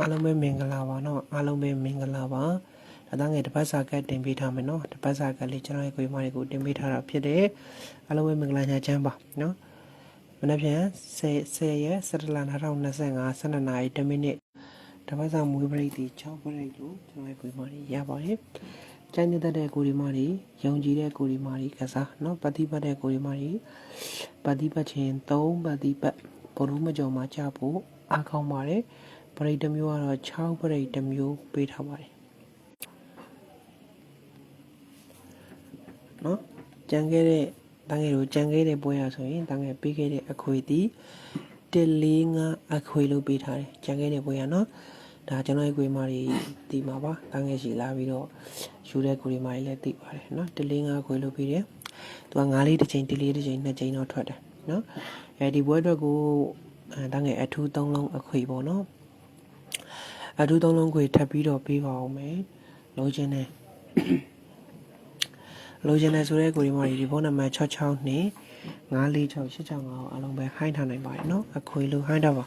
အားလုံးပဲမင်္ဂလာပါနော်အားလုံးပဲမင်္ဂလာပါဒါသားငယ်တစ်ပတ်စာကတ်တင်ပေးထားမယ်နော်တစ်ပတ်စာကတ်လေးကျွန်တော်ရဲ့ကိုယ်မတွေကိုတင်ပေးထားတာဖြစ်တယ်အားလုံးပဲမင်္ဂလာညချမ်းပါနော်မနေ့ပြန်10 10ရက်17လ2025 12နာရီ10မိနစ်တစ်ပတ်စာမွေးပရိတ်ဒီ6ပရိတ်ကိုကျွန်တော်ရဲ့ကိုယ်မတွေရပါတယ်ကျန်းနေတဲ့ကိုဒီမာတွေယုံကြည်တဲ့ကိုဒီမာတွေကစားနော်ပฏิပတ်တဲ့ကိုဒီမာတွေပฏิပတ်ချင်း3ပฏิပတ်ဘုရုမကြော်မှာကြဖို့အားကောင်းပါတယ်ပ ရိတ်တစ်မျိုးကတော့6ပရိတ်တစ်မျိုးပေးထားပါတယ်နော်ကြံခဲ့တဲ့တန်းငယ်တို့ကြံခဲ့တဲ့ပွဲရဆိုရင်တန်းငယ်ပေးခဲ့တဲ့အခွေတီ145အခွေလို့ပေးထားတယ်ကြံခဲ့တဲ့ပွဲရနော်ဒါကျွန်တော်ရဲ့ကိုယ်မတွေတီမှာပါတန်းငယ်ရှိလာပြီးတော့ယူတဲ့ကိုယ်မတွေလည်းတီပါတယ်နော်145ခွေလို့ပေးတယ်သူက9လေးတစ်ချိန်1လေးတစ်ချိန်2ချိန်တော့ထွက်တယ်နော်အဲဒီပွဲအတွက်ကိုအဲတန်းငယ်အထူး3လုံးအခွေပေါ့နော် အထူးသုံးလုံးခွေထပ်ပြီးတော့ပေးပါအောင်မယ်လိုချင်တဲ့လိုချင်တဲ့ဆိုတဲ့ကိုဒီမှာဒီဖုန်းနံပါတ်662 946865အားလုံးပဲဟိုင်းထားနိုင်ပါတယ်เนาะအခွေလိုဟိုင်းထားပါ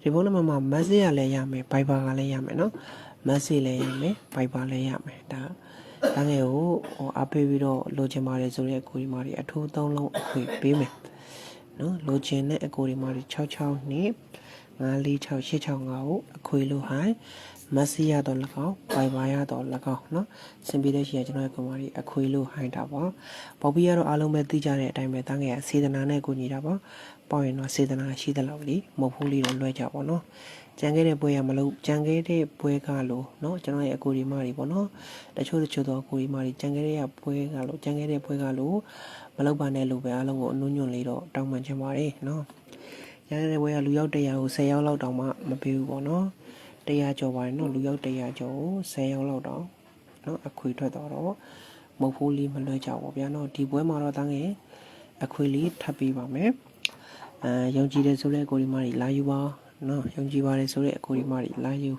ဒီဖုန်းနံပါတ်မှာ message ကလည်းရမယ် Viber ကလည်းရမယ်เนาะ message လည်းရမယ် Viber လည်းရမယ်ဒါတန်းငယ်ကိုဟိုအားပေးပြီးတော့လိုချင်ပါတယ်ဆိုတဲ့အကူဒီမာတွေအထူးသုံးလုံးအခွေပေးမယ်နော်လိုချင်တဲ့အကူဒီမာတွေ662 9466ကိုအခွေလိုဟိုင်းမဆီရတော့၎င်းပိုင်ပါရတော့၎င်းเนาะဆင်ပြေတဲ့ရှိရကျွန်တော်ရဲ့ကွန်မာဒီအခွေလိုဟိုင်းတာပေါ့ပေါ်ပြီးရတော့အားလုံးပဲသိကြတဲ့အတိုင်းပဲတန်းငယ်စေတနာနဲ့ကိုညီတာပေါ့ပေါ့ရင်တော့စေတနာရှိသလောက်လीမဟုတ်ဘူးလीတော့လွှဲကြပေါ့เนาะကြံခဲ့တဲ့ပွဲရမလို့ကြံခဲ့တဲ့ပွဲကလို့เนาะကျွန်တော်ရဲ့အကိုဒီမာတွေပေါ့เนาะတချို့တချို့တော့အကိုဒီမာတွေကြံခဲ့တဲ့ပွဲကလို့ကြံခဲ့တဲ့ပွဲကလို့မလောက်ပါနဲ့လို့ပဲအားလုံးကိုအနှွညွန့်လေးတော့တောင်းပန်ချင်ပါတယ်เนาะ ရတဲ့ပွဲကလူရောက်100ကို10ရောက်လောက်တောင်မှမပေးဘူးပေါ့နော်100ကျော်ပါတယ်နော်လူရောက်100ကျော်ကို10ရောက်လောက်တောင်နော်အခွေထွက်တော့တော့မဟုတ်ဘူးလေးမလွှဲကြပါဗျာနော်ဒီပွဲမှာတော့တန်းငယ်အခွေလေးထပ်ပေးပါမယ်အဲယုံကြည်တယ်ဆိုတဲ့ကိုဒီမာကြီးလာယူပါနော်ယုံကြည်ပါတယ်ဆိုတဲ့ကိုဒီမာကြီးလာယူ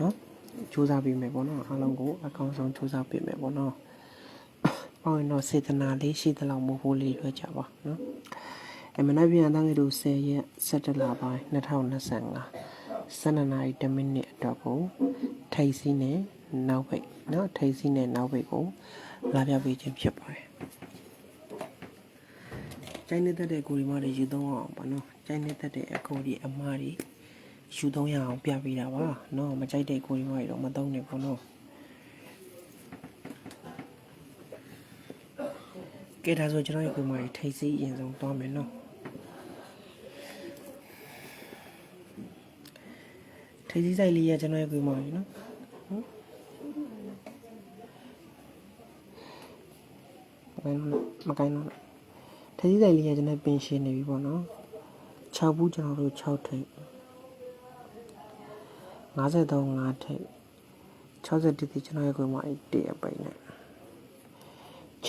နော်စူးစမ်းပေးမယ်ပေါ့နော်အားလုံးကိုအကောင်းဆုံးစူးစမ်းပေးမယ်ပေါ့နော်ပေါ့ရင်တော့စေတနာလေးရှိသလောက်မဟုတ်ဘူးလေးလွှဲကြပါနော် အမနက်ပြန်တန်းကလေး10ရက်17လပိုင်း2025 12နာရီ10မိနစ်အတွက်ကိုထိတ်စီးနဲ့နောက်ဘိတ်เนาะထိတ်စီးနဲ့နောက်ဘိတ်ကိုလာပြပေးခြင်းဖြစ်ပါတယ်။ကျိုင်းနေတဲ့တဲ့ကိုဒီမတွေယူသုံးအောင်ပါနော်။ကျိုင်းနေတဲ့တဲ့အကိုဒီအမားတွေယူသုံးရအောင်ပြပေးတာပါ။နော်မကြိုက်တဲ့ကိုဒီမတွေတော့မသုံးနဲ့ပေါ့နော်။ကဲဒါဆိုကျွန်တော်ရဲ့ကိုဒီမတွေထိတ်စီးရင်ဆုံးသွားမယ်နော်။ ထိပ်စီးဆိုင်လေးရကျွန်တော်ရဲ့ကိုမောင်ကြီးနော်ဟုတ်မကိုင်းတော့ထိပ်စီးဆိုင်လေးရကျွန်တော်ပင်ရှင်းနေပြီပေါ့နော်6ဘူးကျွန်တော်တို့6ထိပ်53 5ထိပ်60တိတိကျွန်တော်ရဲ့ကိုမောင်ကြီးတည့်အပိနဲ့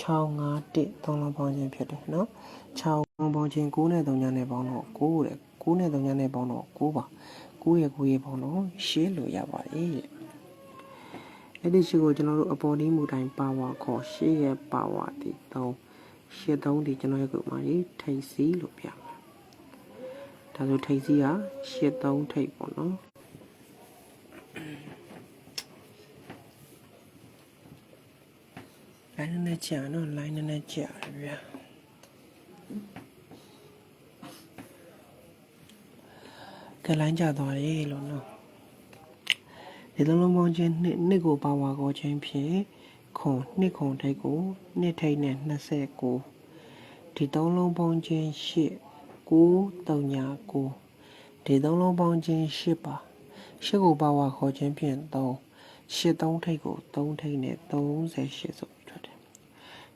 6 5 1 3လုံးပေါင်းခြင်းဖြစ်တယ်နော်6လုံးပေါင်းခြင်း9နဲ့3ညနဲ့ပေါင်းတော့9တဲ့9နဲ့3ညနဲ့ပေါင်းတော့9ပါ 9ရဲ့9ရဲ့ပေါင်းတော့ရှင်းလို့ရပါတယ်တဲ့အဲ့ဒီရှိကိုကျွန်တော်တို့အပေါ်ဒီမူတိုင်းပါဝါခေါ်ရှေ့ရဲ့ပါဝါဒီ3ရှစ်3ဒီကျွန်တော်ရဲ့ကိုမှဒီထိတ်စီလို့ပြမယ်ဒါဆိုထိတ်စီကရှစ်3ထိတ်ပေါ့နော်လိုင်းနဲ့ကြာနော်လိုင်းနဲ့ကြာဗျာ ကလိုင်းကြသွားတယ်လို့နော်ဒီလုံးလုံးပေါင်းချင်းနှစ်နှစ်ကိုပါဝါကောချင်းဖြင့်ခွန်နှစ်ခွန်ထိတ်ကိုနှစ်ထိတ်နဲ့29ဒီသုံးလုံးပေါင်းချင်း8 9 3ညာ9ဒီသုံးလုံးပေါင်းချင်း8ပါ8ကိုပါဝါခေါ်ချင်းဖြင့်3 8 3ထိတ်ကို3ထိတ်နဲ့38ဆိုပြီးထွက်တယ်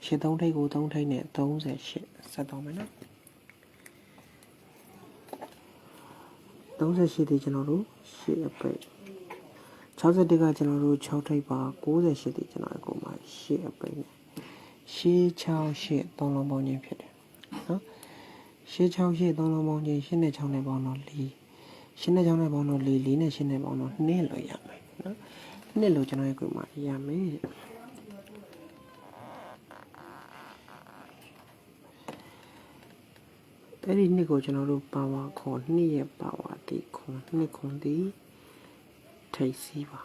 8 3ထိတ်ကို3ထိတ်နဲ့38ဆက်တော့မယ်နော် 38တိကျွန်တော်တို့8အပိတ်61ကကျွန်တော်တို့6ထိပ်ပါ98တိကျွန်တော်အကုန်မှာ8အပိတ်နဲ့668 3လုံးပေါင်းခြင်းဖြစ်တယ်နော်668 3လုံးပေါင်းခြင်း8နဲ့6နဲ့ပေါင်းတော့4 8နဲ့6နဲ့ပေါင်းတော့4 4နဲ့8နဲ့ပေါင်းတော့2လို့ရမယ်နော်2လို့ကျွန်တော်ရဲ့ကိုမှာရမယ်တဲ့အဲ့ဒီနှစ်ကိုကျွန်တော်တို့ပါဝါခေါ်နှစ်ရဲ့ပါဝါ ဒီခွန်နှစ်ခွန်ဒီထိတ်စီးပါ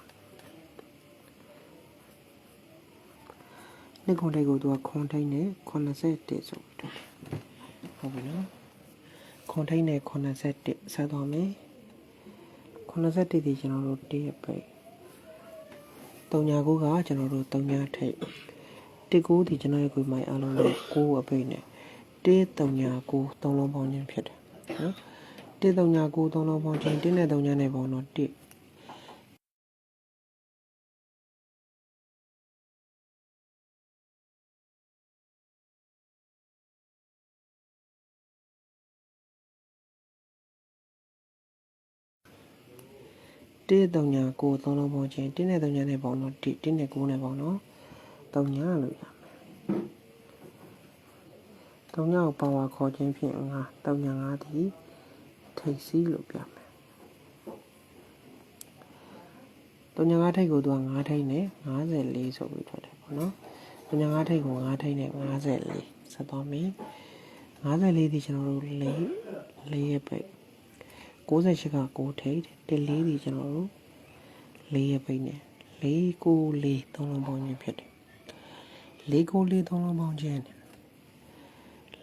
နှစ်ခွန်ထိတ်ကိုသူကခွန်ထိတ်နဲ့81ဆိုပြီးတော့ဟုတ်ပြီနော်ခွန်ထိတ်နဲ့81ဆက်သွားမယ်81ဒီကျွန်တော်တို့တည့်ရပိတ်39ကကျွန်တော်တို့39ထိတ်19ဒီကျွန်တော်ရဲ့ကိုမိုင်အားလုံးနဲ့9အပိတ်နဲ့139 3လုံးပေါင်းခြင်းဖြစ်တယ်နော် 139 3လုံးပေါင်းခြင်း1နဲ့3ညနဲ့ပေါင်းတော့1တေး3ညာ9 3လုံးပေါင်းခြင်း1နဲ့3ညာနဲ့ပေါင်းတော့1 1နဲ့9နဲ့ပေါင်းတော့3ညာလို့ရမယ်3ညာကိုပေါင်းဝါခေါ်ခြင်းဖြင့်5 3ညာ5ဒီ ထိတ်စီးလို့ပြမယ်3ညာ5ထိတ်ကိုသူက5ထိတ်နဲ့54ဆိုပြီးထွက်တယ်ပေါ့နော်3ညာ5ထိတ်ကို5ထိတ်နဲ့54ဆက်သွားမယ်54ဒီကျွန်တော်တို့4 4ရဲ့ပိတ်68က6ထိတ်တလေးဒီကျွန်တော်တို့4ရဲ့ပိတ်နဲ့4 9 4 3လုံးပေါင်းခြင်းဖြစ်တယ်4 9 4 3လုံးပေါင်းခြင်း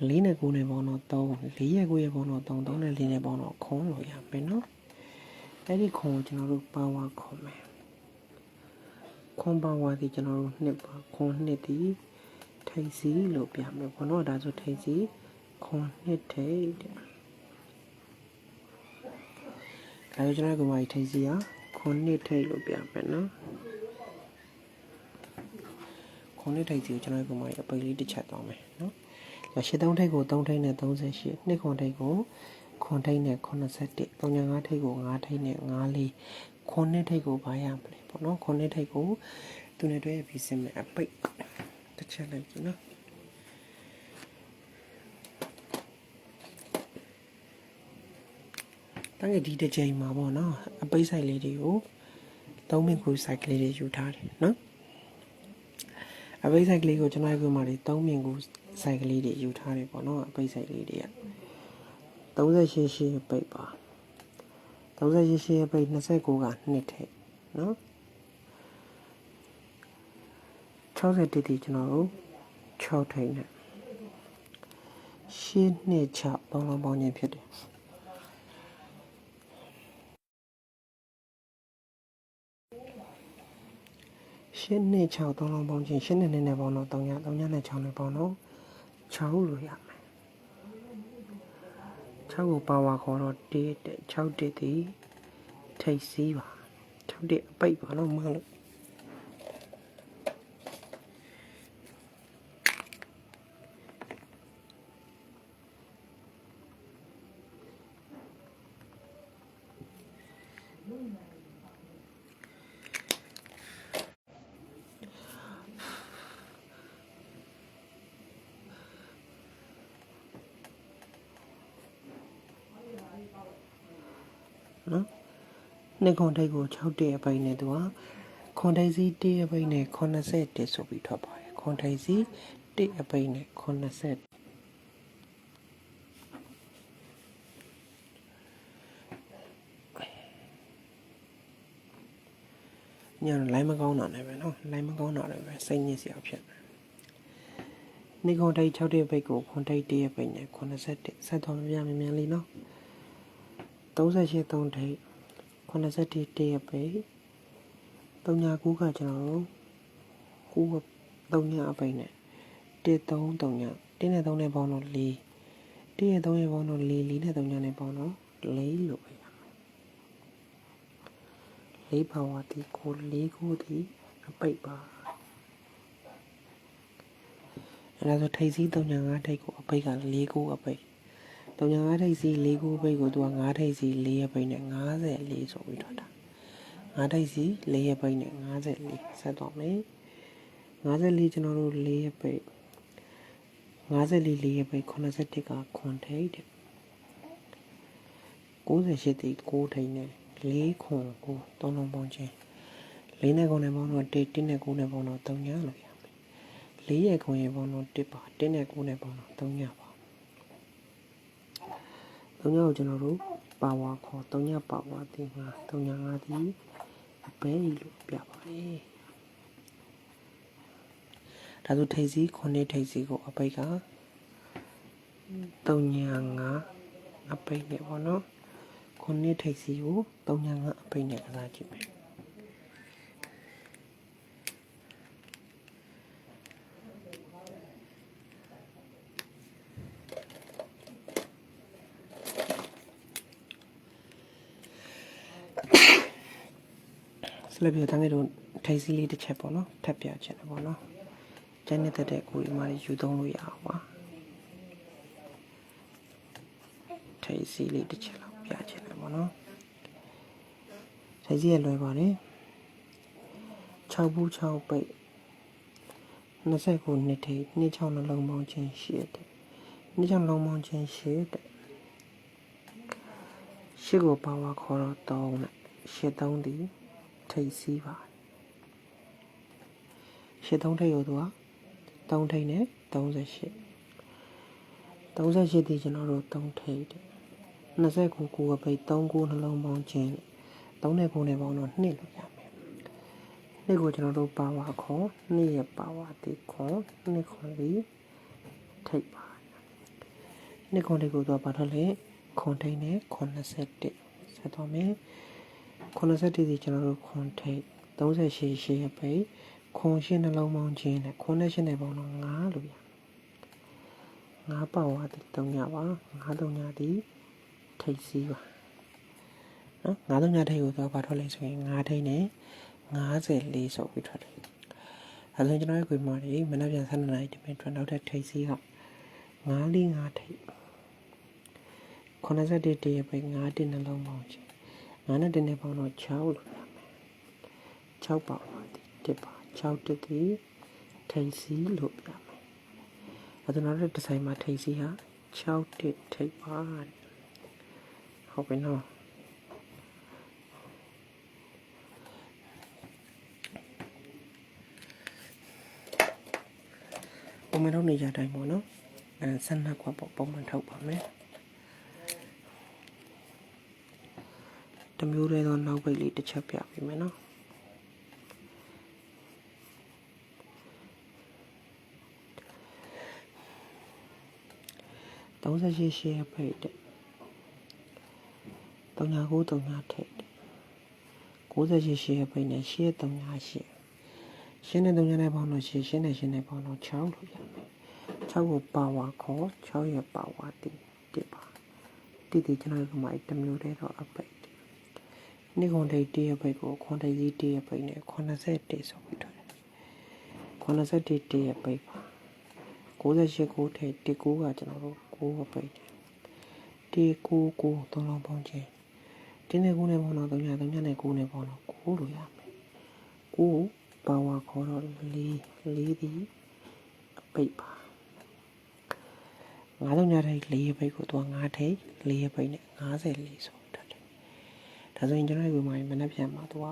4နဲ့9နဲ့ပေါင်းတော့3 4ရဲ့9ရဲ့ပေါင်းတော့3 3နဲ့4နဲ့ပေါင်းတော့ခွန်လို့ရမယ်နော်အဲ့ဒီခွန်ကိုကျွန်တော်တို့ပါဝါခေါ်မယ်ခွန်ပါဝါဒီကျွန်တော်တို့နှစ်ပါခွန်နှစ်ဒီထိတ်စီလို့ပြမယ်ဘောနော်ဒါဆိုထိတ်စီခွန်နှစ်ထိတ်တဲ့ဒါဆိုကျွန်တော်ကမာကြီးထိတ်စီဟာခွန်နှစ်ထိတ်လို့ပြမယ်နော်ခွန်နှစ်ထိတ်စီကိုကျွန်တော်ကမာကြီးအပိတ်လေးတစ်ချက်သွားမယ်နော် ရှစ်သုံးထိတ်ကို3ထိတ်နဲ့38နှစ်ခွန်ထိတ်ကိုခွန်ထိတ်နဲ့81 35ထိတ်ကို5ထိတ်နဲ့54ခွန်နှစ်ထိတ်ကိုဘာရမလဲပေါ့နော်ခွန်နှစ်ထိတ်ကိုသူနဲ့တွဲပြီးစင်မယ်အပိတ်တစ်ချက်လိုက်ကြည့်နော်တန်းရဒီတစ်ချိန်မှာပေါ့နော်အပိတ်ဆိုင်လေးတွေကိုသုံးမိကူဆိုင်ကလေးတွေယူထားတယ်နော်အပိတ်ဆိုင်ကလေးကိုကျွန်တော်ကမှဒီသုံးမိကူ ဆိုင်ကလေးတွေယူထားတယ်ပေါ့နော်အပိတ်ဆိုင်လေးတွေက38ရှိပိတ်ပါ38ရှိပိတ်29ကနှစ်ထက်နော်60တိတိကျွန်တော်တို့6ထိတ်နဲ့ရှင်းနှစ်ချပေါင်းလုံးပေါင်းခြင်းဖြစ်တယ်ရှင်းနှစ်6သုံးလုံးပေါင်းခြင်းရှင်းနှစ်နဲ့နဲ့ပေါင်းတော့3ည3ညနဲ့6နဲ့ပေါင်းတော့ 6လို့ရမယ်6ကိုပါဝါခေါ်တော့1 6တစ်ဒီထိတ်စီးပါ6တစ်အပိတ်ပါတော့မှလို့နော် နှစ်ခွန်ထိတ်ကို6တက်အပိတ်နဲ့သူကခွန်ထိတ်စီ1အပိတ်နဲ့80တက်ဆိုပြီးထွက်ပါတယ်ခွန်ထိတ်စီ1အပိတ်နဲ့80ညလိုင်းမကောင်းတာနဲ့ပဲเนาะလိုင်းမကောင်းတာလည်းပဲစိတ်ညစ်စရာဖြစ်တယ်နေခွန်ထိတ်6တက်ပိတ်ကိုခွန်ထိတ်1အပိတ်နဲ့80တက်ဆက်တော်မြများများလေးเนาะ38 3ထိပ် 81တရပိတ်39ကကျွန်တော်တို့9 3ညအပိတ်နဲ့13 3ည1နဲ့3နဲ့ပေါင်းတော့4 1ရဲ့3ရဲ့ပေါင်းတော့4 4နဲ့3ညနဲ့ပေါင်းတော့4လို့ပဲရမယ်4ပါဝါတီကို4ကိုတီအပိတ်ပါအဲ့ဒါဆိုထိပ်စီး3ည5ထိပ်ကိုအပိတ်က4ကိုအပိတ် တုံညာ၅ထိပ်စီ၄ခုပိတ်ကိုသူက၅ထိပ်စီ၄ရပိတ်နဲ့54ဆိုပြီးထွက်တာ၅ထိပ်စီ၄ရပိတ်နဲ့54ဆက်တော့မယ်54ကျွန်တော်တို့၄ရပိတ်54၄ရပိတ်81ကခွန်ထိပ်တဲ့98တိ6ထိပ်နဲ့4ခွန်ကိုသုံးလုံးပေါင်းခြင်း၄နဲ့9နဲ့ပေါင်းတော့1 1နဲ့9နဲ့ပေါင်းတော့3ညလို့ရမယ်၄ရဲ့ခွန်ရဲ့ပေါင်းတော့1ပါ1နဲ့9နဲ့ပေါင်းတော့3ညပါ 3ညကိုကျွန်တော်တို့ပါဝါခေါ်3ညပါဝါတင်မှာ3ည5ဒီအပိတ်လို့ပြပါတယ်ဒါဆိုထိပ်စီးခုနှစ်ထိပ်စီးကိုအပိတ်က305အပိတ်နဲ့ပေါ့နော်ခုနှစ်ထိပ်စီးကို305အပိတ်နဲ့ကစားကြည့်မယ် ဆလပြတန်းကတော့ထိပ်စီးလေးတစ်ချက်ပေါ့နော်ထပ်ပြချင်တယ်ပေါ့နော်ကျန်နေတဲ့တဲ့ကိုဒီမှာယူသုံးလို့ရအောင်ပါထိပ်စီးလေးတစ်ချက်လောက်ပြချင်တယ်ပေါ့နော်ထိပ်စီးရလွယ်ပါတယ်6ဘူး6ပိတ်29နှစ်ထိပ်နှစ်6နှလုံးပေါင်းခြင်းရှိတဲ့နှစ်6နှလုံးပေါင်းခြင်းရှိတဲ့ရှစ်ကိုပါဝါခေါ်တော့3နဲ့ရှစ်3ဒီ ထိပ်စီးပါရှစ်3ထိပ်ရောသူက3ထိပ်နဲ့38 38ဒီကျွန်တော်တို့3ထိပ်တဲ့29ကိုကပိတ်3ကိုနှလုံးပေါင်းခြင်း3နဲ့9နဲ့ပေါင်းတော့2လို့ရမယ်2ကိုကျွန်တော်တို့ပါဝါခေါ်2ရဲ့ပါဝါဒီခေါ်2ခေါ်ဒီထိပ်ပါ2ခေါ်ဒီကိုတော့ပါတော့လေခွန်ထိပ်နဲ့81ဆက်တော့မယ် 81ဒီကျွန်တော်တို့ခွန်ထိပ်38ရှိရဲ့ပိတ်ခွန်ရှင်းနှလုံးပေါင်းခြင်းနဲ့ခွန်နဲ့ရှင်းတဲ့ပေါင်းတော့9လို့ရငါးပေါင်ဝါဒီ3ညပါငါး3ညဒီထိတ်စီးပါနော်ငါး3ညထိတ်ကိုတော့ဘာထွက်လဲဆိုရင်ငါးထိတ်နဲ့54ဆိုပြီးထွက်တယ်အဲဒါကျွန်တော်ရဲ့ခွေမာတွေမနက်ပြန်7နာရီတမင်ထွက်နောက်တဲ့ထိတ်စီးက9လေး9ထိတ်81တည်းပဲ9တင်းနှလုံးပေါင်းချင် 9နဲ့တင်းနဲ့ပေါင်းတော့6လို့ရမယ်6ပေါင်ပါဒီတစ်ပါ6တစ်ဒီထိတ်စီးလို့ပြမယ်အဲဒါနောက်တဲ့ဒီဇိုင်းမှာထိပ်စီးဟာ6တစ်ထိပ်ပါတဲ့ဟုတ်ပြီနော်ပုံမှန်ထုတ်နေကြတိုင်းပေါ့နော်အဲဆက်နှစ်ခွက်ပေါ့ပုံမှန်ထုတ်ပါမယ် တမျိုးတည်းသောနောက်ပိတ်လေးတစ်ချက်ပြပေးမယ်နော်38ရှေ့ဖိတ်တဲ့39 39ထိတ်တဲ့68ရှေ့ဖိတ်နဲ့ရှေ့38ရှေ့ရှင်းနဲ့3နဲ့ပေါင်းလို့ရှေ့ရှင်းနဲ့ရှင်းနဲ့ပေါင်းလို့6လို့ရမယ်6ကိုပါဝါခေါ်6ရဲ့ပါဝါတီတစ်ပါတီတီကျွန်တော်ကမှတမျိုးတည်းတော့အပိတ် နိခွန်ဒိတ်တရပိတ်ကိုခွန်ဒိတ်ကြီးတရပိတ်နဲ့80တေဆိုပြီးထားတယ်80တေရပိတ်ပါ68ကိုထိတ်19ကကျွန်တော်တို့9ကိုပိတ်တယ်တေ9 9သုံးလုံးပေါင်းခြင်းတင်းနဲ့9နဲ့ပေါင်းတော့3ည3ညနဲ့9နဲ့ပေါင်းတော့9လို့ရမယ်9ပါဝါခေါ်တော့4 4ဒီပိတ်ပါငါးလုံးညထိတ်4ပိတ်ကိုသူက9ထိတ်4ပိတ်နဲ့54ဆိုတတ်တယ် ဒါဆိုရင်ကျွန်တော်ဒီမှာမနှက်ပြန်မှာသူက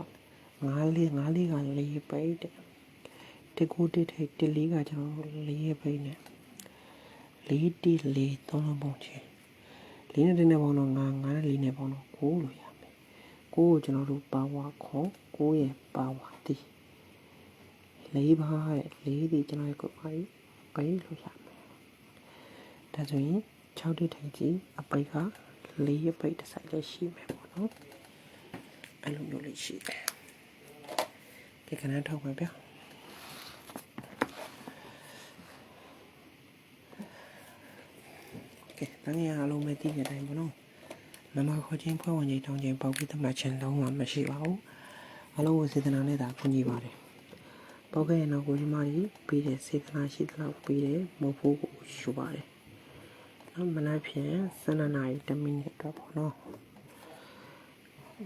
9လေး9လေးက4ပိတ်တဲ့တစ်ကိုတစ်ထိတ်တစ်လေးကကျွန်တော်တို့4ရဲ့ပိတ်နဲ့4တိ4သုံးလုံးပုံချင်း4နဲ့1နဲ့ပေါင်းတော့9 9နဲ့4နဲ့ပေါင်းတော့9လို့ရမယ်9ကိုကျွန်တော်တို့ပါဝါခေါ်9ရဲ့ပါဝါတိ4ပါရဲ့4ဒီကျွန်တော်ရဲ့ကိုပါပြီးပိတ်လို့ရမယ်ဒါဆိုရင်6တိထိုင်ကြည့်အပိတ်က4ရဲ့ပိတ်တစ်ဆိုင်လည်းရှိမယ်ပေါ့နော် အဲ့လိုမျိုးလေးရှိတယ်ဒီကနေ့ထောက်ပါဗျာကဲတန်းရအားလုံးပဲသိတဲ့အတိုင်းပေါ့နော်မမခေါ်ချင်းဖွဲ့ဝင်ချင်းတောင်းချင်းပေါက်ပြီးသတ်မှတ်ခြင်းလုံးဝမရှိပါဘူးအားလုံးကိုစေတနာနဲ့သာခွင့်ပြုပါတယ်ပေါက်ခဲ့ရင်တော့ကိုကြီးမကြီးပြီးတဲ့စေတနာရှိသလောက်ပြီးတဲ့မဟုတ်ဘူးကိုယူပါတယ်နော်မနက်ဖြန်12နာရီ10မိနစ်တော့ပေါ့နော်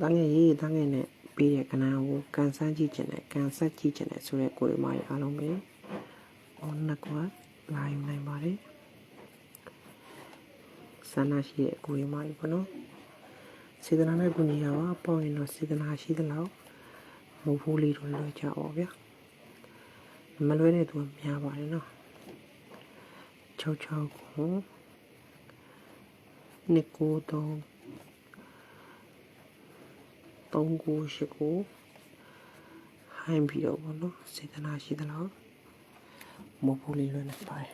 တန်းငယ်ရေးတန်းငယ်နဲ့ပြီးတဲ့ကဏ္ဍကိုကန်ဆန်းကြည့်ခြင်းနဲ့ကန်ဆက်ကြည့်ခြင်းနဲ့ဆိုတဲ့ကိုရီမကြီးအားလုံးပဲဟောနှစ်ကွာလာယူနိုင်ပါတယ်ဆန္ဒရှိတဲ့ကိုရီမကြီးပေါ့နော်စေတနာနဲ့ကုညီရပါပေါ့ရင်တော့စေတနာရှိသလောက်မဟုတ်ဘူးလေးတော့လွယ်ကြပါဗျာမလွယ်တဲ့သူကများပါတယ်နော်66ကိုနှစ်ကိုတော့ 3ကို8ကိုဟိုင်းပြီးတော့ဘောနော်စေတနာရှိသလားမဖို့လေးလွယ်နေပါတယ်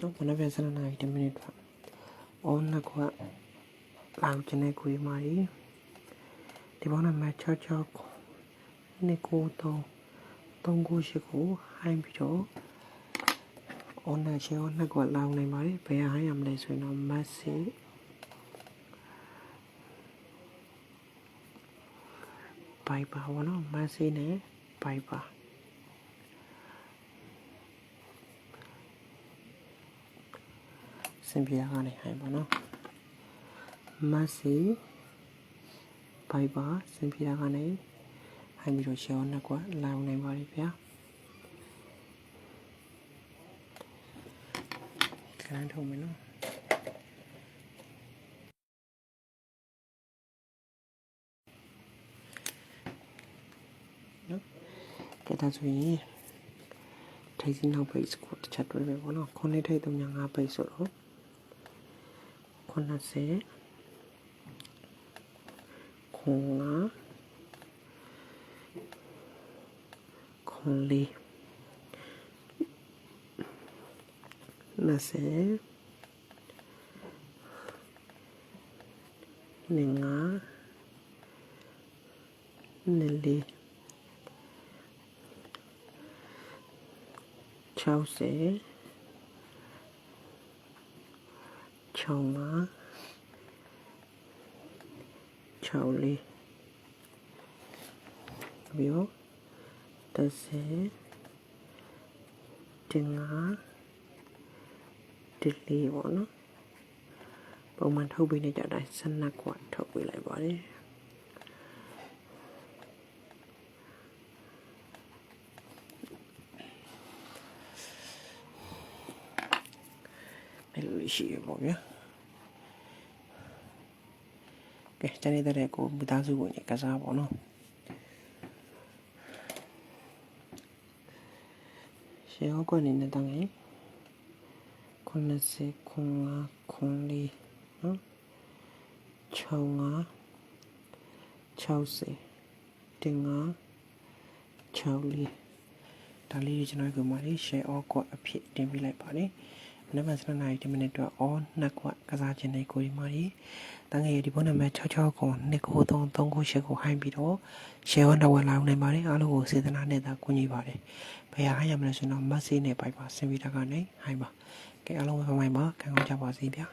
နော်ဘယ်နှပြစနေနိုင်10မိနစ်တော့အော်နောက်ကွာလောက်ကျနေကိုရီမာရီဒီဘောနမချောချောနေကိုတော့တုံးကိုရှိကိုဟိုင်းပြီးတော့အော်နာချေအော်နှစ်ကွာလောင်းနေပါလေဘယ်ဟိုင်းရမလဲဆိုရင်တော့မတ်စီ ဘိုင်ပါဘောနော်မတ်စီနဲ့ဘိုင်ပါစင်ပြာကနေဟိုင်းပါနော်မတ်စီဘိုင်ပါစင်ပြာကနေဟိုင်းပြီးတော့ချေအော်နှစ်ကွာလောင်းနေပါလေဗျာခဏထုံးမယ်နော်နော် ဒါဆိုရင်ထိပ်စီနောက် page ကိုတစ်ချက်တွဲပဲပေါ့နော်ခုနှစ်ထိပ်35 page ဆိုတော့90 9 only မစဲနေငါနေလေး 60 65 64ပြီးတော့30 15 14ပေါ့နော်ပုံမှန်ထုတ်ပေးနေကြတိုင်း12ခွထုတ်ပေးလိုက်ပါတယ် ရှိရပေါ့ဗျာကဲကျန်နေတဲ့ကိုမိသားစုဝင်ကြီးကစားပေါ့နော်ရှေးဟောကွက်နေနေတောင်းရင်90ခွန်5ခွန်4နော်65 60တင်5 64ဒါလေးကျွန်တော်ကမှလေး share all ကွက်အဖြစ်တင်ပြလိုက်ပါတယ်မ နက်ဖြန်စနေနေ့10မိနစ်တော့ all နှစ်ကွက်ကစားခြင်းနဲ့ကိုဒီမာရီတန်းငယ်ဒီဖုန်းနံပါတ်66ကို2ကို3 3ကို8ကိုဟိုင်းပြီးတော့ share on တော့ဝင်လာနိုင်ပါတယ်အားလုံးကိုစေတနာနဲ့သာကူညီပါတယ်ဘယ်ဟာဟိုင်းရမလဲဆိုတော့ message နဲ့ပိုက်ပါစင်ဗီတာကနေဟိုင်းပါကဲအားလုံးပဲဖိုင်ပါခံကောင်းကြပါစေဗျာ